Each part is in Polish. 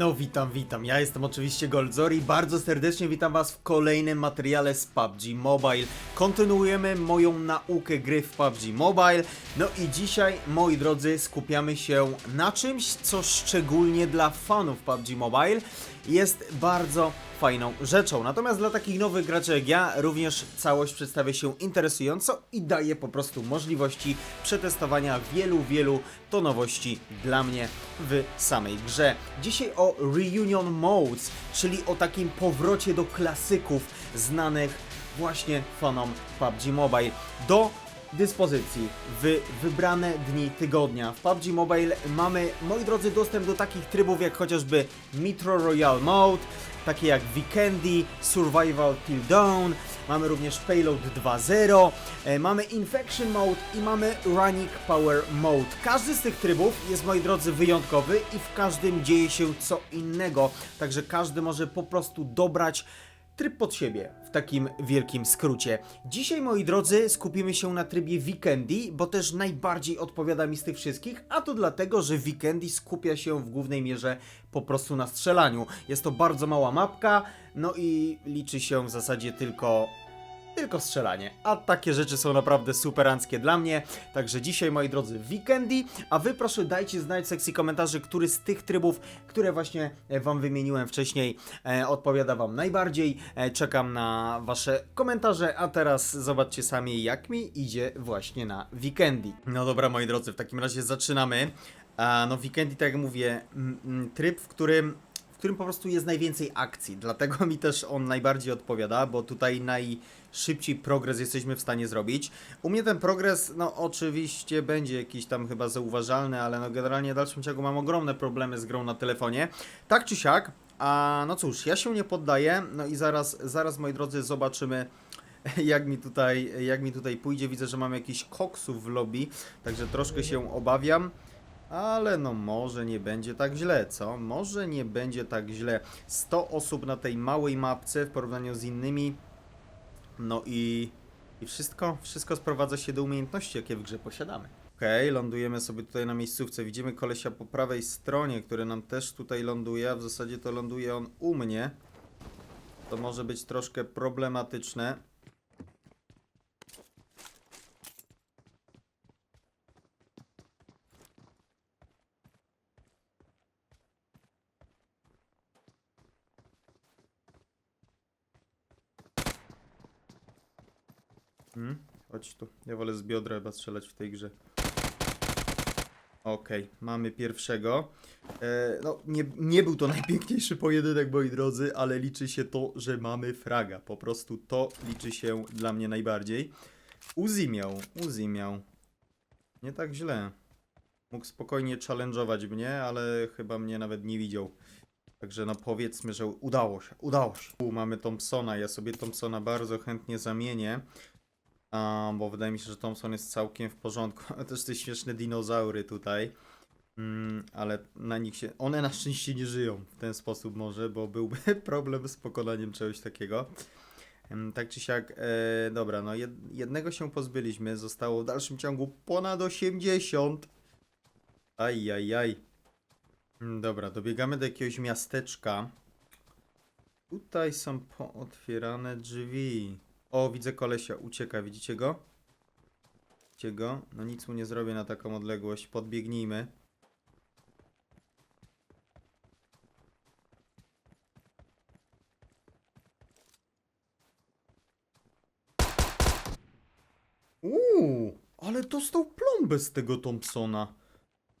No witam, witam. Ja jestem oczywiście Goldzori. Bardzo serdecznie witam Was w kolejnym materiale z PUBG Mobile. Kontynuujemy moją naukę gry w PUBG Mobile. No i dzisiaj, moi drodzy, skupiamy się na czymś, co szczególnie dla fanów PUBG Mobile jest bardzo fajną rzeczą. Natomiast dla takich nowych graczy jak ja, również całość przedstawia się interesująco i daje po prostu możliwości przetestowania wielu, wielu to nowości dla mnie w samej grze. Dzisiaj o Reunion Modes, czyli o takim powrocie do klasyków znanych właśnie fanom PUBG Mobile. Do dyspozycji w wybrane dni tygodnia. W PUBG Mobile mamy, moi drodzy, dostęp do takich trybów jak chociażby Metro Royale Mode, takie jak Weekendy, Survival Till Dawn, mamy również Payload 2.0, e, mamy Infection Mode i mamy Running Power Mode. Każdy z tych trybów jest, moi drodzy, wyjątkowy i w każdym dzieje się co innego, także każdy może po prostu dobrać tryb pod siebie w takim wielkim skrócie. Dzisiaj, moi drodzy, skupimy się na trybie Weekendy, bo też najbardziej odpowiada mi z tych wszystkich, a to dlatego, że Weekendy skupia się w głównej mierze po prostu na strzelaniu. Jest to bardzo mała mapka, no i liczy się w zasadzie tylko tylko strzelanie. A takie rzeczy są naprawdę superanckie dla mnie. Także dzisiaj, moi drodzy, weekendy. A wy proszę dajcie znać w sekcji komentarzy, który z tych trybów, które właśnie e, wam wymieniłem wcześniej, e, odpowiada wam najbardziej. E, czekam na wasze komentarze, a teraz zobaczcie sami, jak mi idzie właśnie na weekendy. No dobra, moi drodzy, w takim razie zaczynamy. A, no weekendy, tak jak mówię, tryb, w którym którym po prostu jest najwięcej akcji. Dlatego mi też on najbardziej odpowiada, bo tutaj najszybciej progres jesteśmy w stanie zrobić. U mnie ten progres, no oczywiście będzie jakiś tam chyba zauważalny, ale no generalnie w dalszym ciągu mam ogromne problemy z grą na telefonie. Tak czy siak, a no cóż, ja się nie poddaję, no i zaraz, zaraz moi drodzy zobaczymy jak mi tutaj, jak mi tutaj pójdzie. Widzę, że mam jakiś koksów w lobby, także troszkę się obawiam. Ale no może nie będzie tak źle, co? Może nie będzie tak źle. 100 osób na tej małej mapce w porównaniu z innymi. No i, i wszystko, wszystko sprowadza się do umiejętności, jakie w grze posiadamy. Okej, lądujemy sobie tutaj na miejscówce. Widzimy kolesia po prawej stronie, który nam też tutaj ląduje, a w zasadzie to ląduje on u mnie. To może być troszkę problematyczne. Hmm? Chodź tu. Ja wolę z biodra chyba strzelać w tej grze. Okej, mamy pierwszego. E, no, nie, nie był to najpiękniejszy pojedynek, moi drodzy, ale liczy się to, że mamy fraga. Po prostu to liczy się dla mnie najbardziej. Uzi miał, Uzi miał. Nie tak źle. Mógł spokojnie challenge'ować mnie, ale chyba mnie nawet nie widział. Także no powiedzmy, że udało się, udało się. U, mamy Thompsona, ja sobie Thompsona bardzo chętnie zamienię. A, bo wydaje mi się, że Thompson jest całkiem w porządku. Też te śmieszne dinozaury tutaj. Mm, ale na nich się. One na szczęście nie żyją w ten sposób, może, bo byłby problem z pokonaniem czegoś takiego. Em, Tak czy siak, e, dobra, no jed, jednego się pozbyliśmy, zostało w dalszym ciągu ponad 80. Aj, aj, aj. Mm, Dobra, dobiegamy do jakiegoś miasteczka. Tutaj są pootwierane drzwi. O, widzę kolesia, ucieka, widzicie go? Widzicie go? No nic mu nie zrobię na taką odległość, podbiegnijmy. Uuu, ale dostał plombę z tego Thompsona.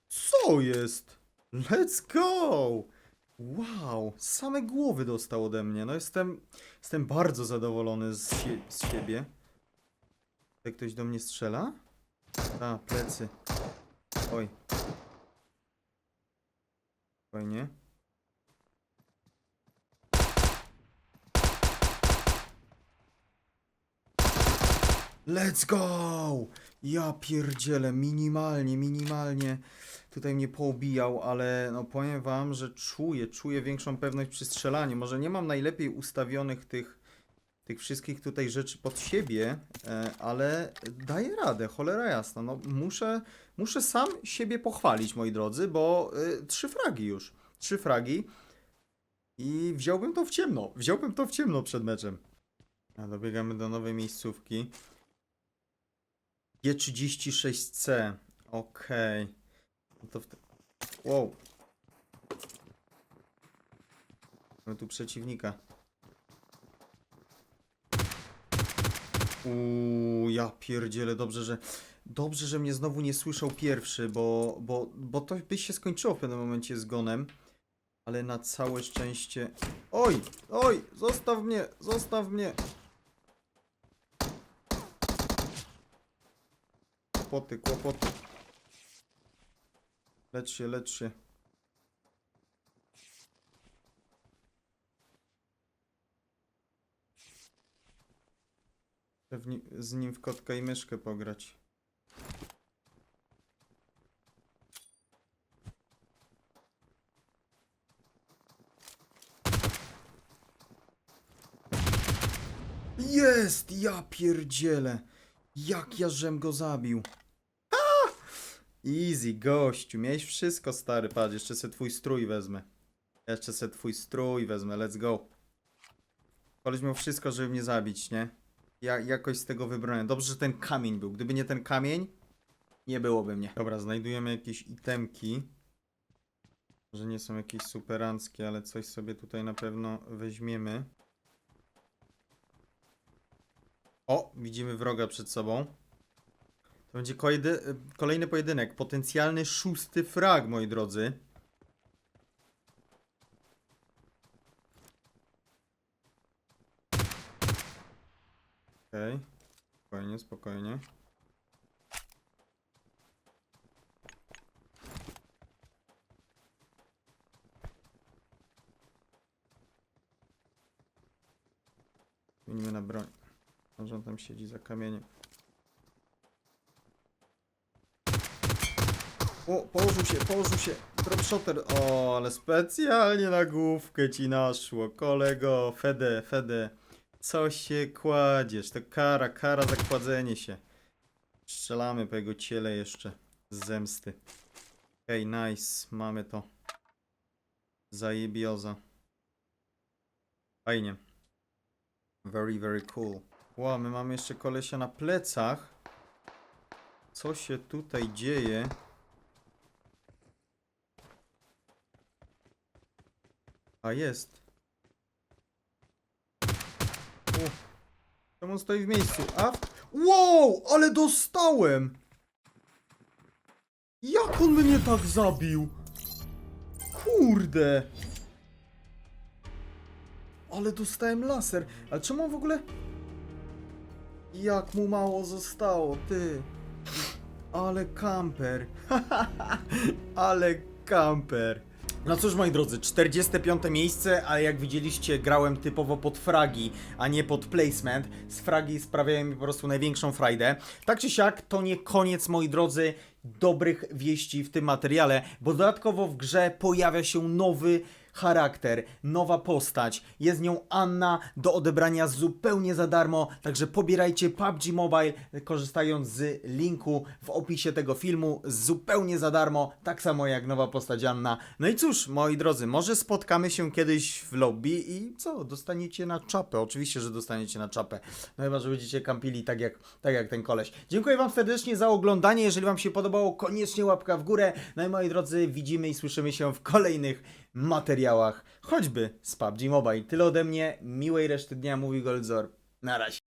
Co jest? Let's go! Wow, same głowy dostał ode mnie. No jestem, jestem bardzo zadowolony z, sie z siebie. Jak ktoś do mnie strzela? A, plecy. Oj. Fajnie. Let's go! Ja pierdzielę, minimalnie, minimalnie tutaj mnie poobijał, ale no powiem wam, że czuję, czuję większą pewność przy strzelaniu. Może nie mam najlepiej ustawionych tych, tych wszystkich tutaj rzeczy pod siebie, e, ale daję radę, cholera jasna. No muszę, muszę sam siebie pochwalić, moi drodzy, bo y, trzy fragi już. Trzy fragi. I wziąłbym to w ciemno. Wziąłbym to w ciemno przed meczem. A dobiegamy do nowej miejscówki. G36C. Okej. No to w te... Wow. Mamy tu przeciwnika. Uuu, ja pierdzielę, dobrze, że... Dobrze, że mnie znowu nie słyszał pierwszy, bo, bo, bo to by się skończyło w pewnym momencie zgonem. Ale na całe szczęście... Oj! Oj! Zostaw mnie! Zostaw mnie! Kłopoty, kłopoty. Lecz się, lecz się. Pewnie z nim w kotka i myszkę pograć. Jest! Ja pierdzielę! Jak ja żem go zabił? Easy, gościu. Miałeś wszystko, stary. Patrz, jeszcze se twój strój wezmę. Jeszcze se twój strój wezmę. Let's go. Koleś miał wszystko, żeby mnie zabić, nie? Ja jakoś z tego wybrałem. Dobrze, że ten kamień był. Gdyby nie ten kamień, nie byłoby mnie. Dobra, znajdujemy jakieś itemki. Że nie są jakieś superanckie, ale coś sobie tutaj na pewno weźmiemy. O, widzimy wroga przed sobą. To będzie kolejny pojedynek. Potencjalny szósty frag, moi drodzy. Okej. Spokojnie, spokojnie. Zmienimy na broń. Może on tam siedzi za kamieniem. O, położył się, położył się. Dropshotter. O, ale specjalnie na główkę ci naszło. Kolego, Fede, Fede. Co się kładziesz? To kara, kara za kładzenie się. Strzelamy po jego ciele jeszcze. Z zemsty. Okej, nice. Mamy to. Zajebioza. Fajnie. Very, very cool. Ła, my mamy jeszcze kolesia na plecach. Co się tutaj dzieje? A jest. Czemu on stoi w miejscu? A? Wow, ale dostałem! Jak on mnie tak zabił? Kurde! Ale dostałem laser. Ale czemu on w ogóle... Jak mu mało zostało, ty. Ale kamper. Ale kamper. No cóż moi drodzy, 45 miejsce, ale jak widzieliście grałem typowo pod fragi, a nie pod placement. Z fragi sprawiają mi po prostu największą frajdę. Tak czy siak, to nie koniec moi drodzy dobrych wieści w tym materiale, bo dodatkowo w grze pojawia się nowy charakter, nowa postać. Jest nią Anna do odebrania zupełnie za darmo, także pobierajcie PUBG Mobile korzystając z linku w opisie tego filmu zupełnie za darmo, tak samo jak nowa postać Anna. No i cóż, moi drodzy, może spotkamy się kiedyś w lobby i co, dostaniecie na czapę. Oczywiście, że dostaniecie na czapę. No chyba, że będziecie kampili tak jak, tak jak ten koleś. Dziękuję Wam serdecznie za oglądanie. Jeżeli Wam się podobało, koniecznie łapka w górę. No i moi drodzy, widzimy i słyszymy się w kolejnych materiałach, choćby z PUBG Mobile. Tyle ode mnie, miłej reszty dnia, mówi Goldzor. Na razie.